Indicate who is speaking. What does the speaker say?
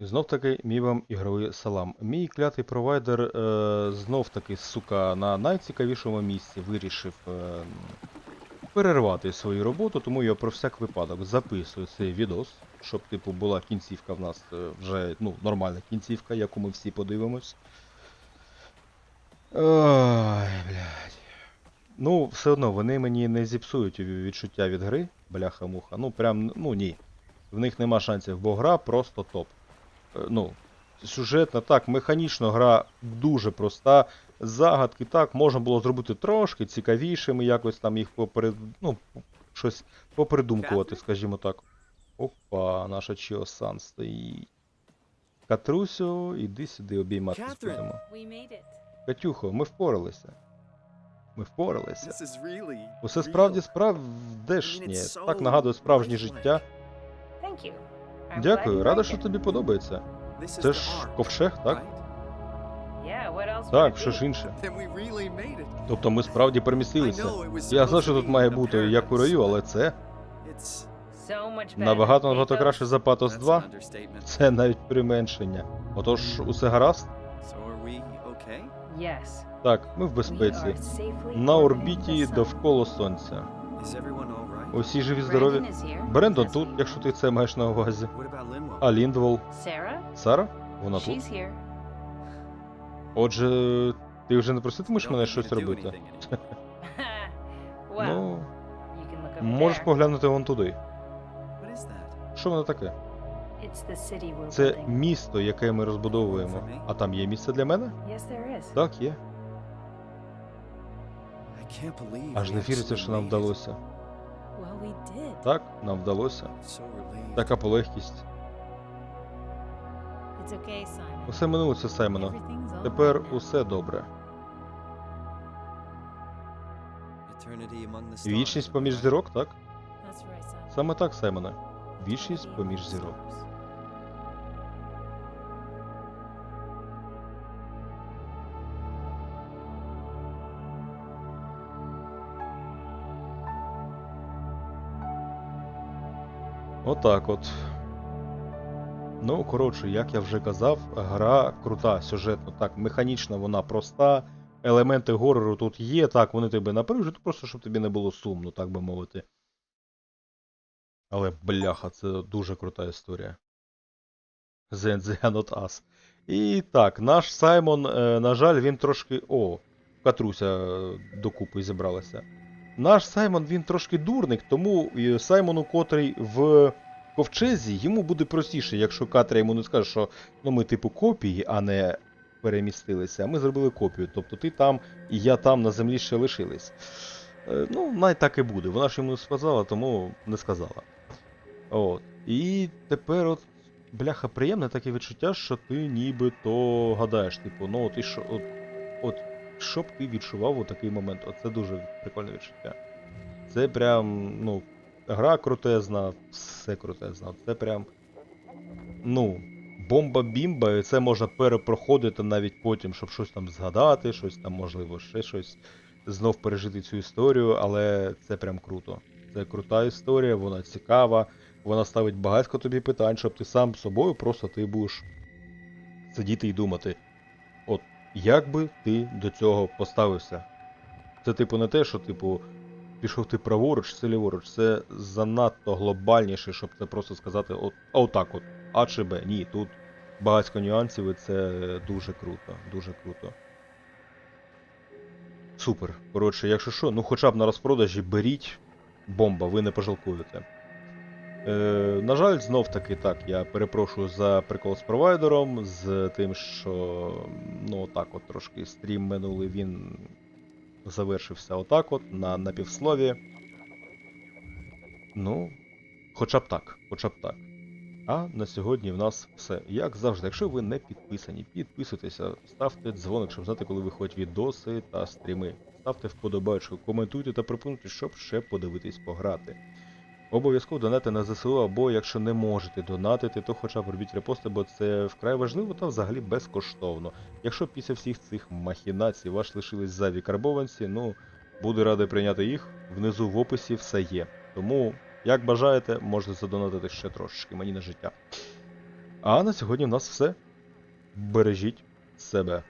Speaker 1: І знов таки мій вам ігровий салам. Мій клятий провайдер е, знов таки, сука, на найцікавішому місці вирішив е, перервати свою роботу, тому я про всяк випадок записую цей відос, щоб, типу, була кінцівка в нас е, вже ну, нормальна кінцівка, яку ми всі подивимось. Ой, блядь. Ну, все одно, вони мені не зіпсують відчуття від гри, бляха-муха. Ну, прям, ну ні. В них нема шансів, бо гра просто топ. Е, Ну, сюжетна, так, механічно гра дуже проста. Загадки так, можна було зробити трошки цікавішими, якось там їх поперед... ну, щось попридумкувати, скажімо так. Опа, наша Чіо-сан стоїть. Катрусю, іди сюди
Speaker 2: Catherine.
Speaker 1: будемо. Катюхо, ми впоралися. Ми впоралися. Усе справді справдешнє. Так нагадує справжнє життя. Дякую, рада, що тобі подобається. Це ж
Speaker 2: ark,
Speaker 1: ковшег, так? Так, що ж інше. Тобто ми справді перемістилися. Я
Speaker 2: supposed
Speaker 1: що тут має бути як у раю, але це набагато набагато краще за Патос 2. Це навіть применшення. Отож, усе гаразд? Так, ми в безпеці. На орбіті довкола сонця. Усі живі здорові. Брендон тут, якщо ти це маєш на увазі. А Ліндвол. Сара? Вона тут. Отже, ти вже не проситимеш мене щось робити? Ну, можеш поглянути вон туди. Що воно таке? Це місто, яке ми розбудовуємо. А там є місце для мене? Так, є. Аж не віриться, що нам вдалося.
Speaker 3: Well, we did.
Speaker 1: Так, нам вдалося. Така полегкість.
Speaker 3: It's okay, Simon.
Speaker 1: Усе минулося,
Speaker 3: all
Speaker 1: Тепер усе добре. Вічність поміж зірок, так? Саме так, Саймоне. Вічність поміж зірок. Отак от. Ну, коротше, як я вже казав, гра крута, сюжетно. Так, механічно вона проста. Елементи горору тут є, так, вони тебе напружують, просто щоб тобі не було сумно, так би мовити. Але бляха, це дуже крута історія. The, the not us. І так, наш Саймон, е, на жаль, він трошки. О, Катруся е, докупи зібралася. Наш Саймон він трошки дурник, тому е, Саймону, котрий в ковчезі, йому буде простіше, якщо Катря йому не скаже, що ну ми типу копії, а не перемістилися. А ми зробили копію. Тобто ти там і я там на землі ще лишились. Е, ну, най так і буде. Вона ж йому не сказала, тому не сказала. От. І тепер от. Бляха, приємне таке відчуття, що ти нібито гадаєш, типу, ну от і що, от, от що б ти відчував у такий момент? Оце дуже прикольне відчуття. Це прям, ну, гра крутезна, все крутезна. Це прям. Ну, бомба-бімба, і це можна перепроходити навіть потім, щоб щось там згадати, щось там, можливо, ще щось, знов пережити цю історію, але це прям круто. Це крута історія, вона цікава, вона ставить багатько тобі питань, щоб ти сам собою просто ти будеш сидіти і думати. Як би ти до цього поставився? Це, типу, не те, що, типу, пішов ти праворуч чи ліворуч. Це занадто глобальніше, щоб це просто сказати, от, от, А чи Б. Ні, тут багатько нюансів, і це дуже круто, дуже круто. Супер. Коротше, якщо що, ну хоча б на розпродажі беріть бомба, ви не пожалкуєте. Е, на жаль, знов таки так, я перепрошую за прикол з провайдером, з тим, що ну так от трошки стрім минулий він завершився отак от, на напівслові. Ну, хоча б так, хоча б так. А на сьогодні в нас все. Як завжди, якщо ви не підписані, підписуйтеся, ставте дзвоник, щоб знати, коли виходять відоси та стріми. Ставте вподобайку, коментуйте та пропонуйте, щоб ще подивитись пограти. Обов'язково донати на ЗСУ, або якщо не можете донатити, то хоча б робіть репости, бо це вкрай важливо та взагалі безкоштовно. Якщо після всіх цих махінацій ваш лишились зайві карбованці, ну буду радий прийняти їх. Внизу в описі все є. Тому, як бажаєте, можете задонатити ще трошечки мені на життя. А на сьогодні в нас все. Бережіть себе.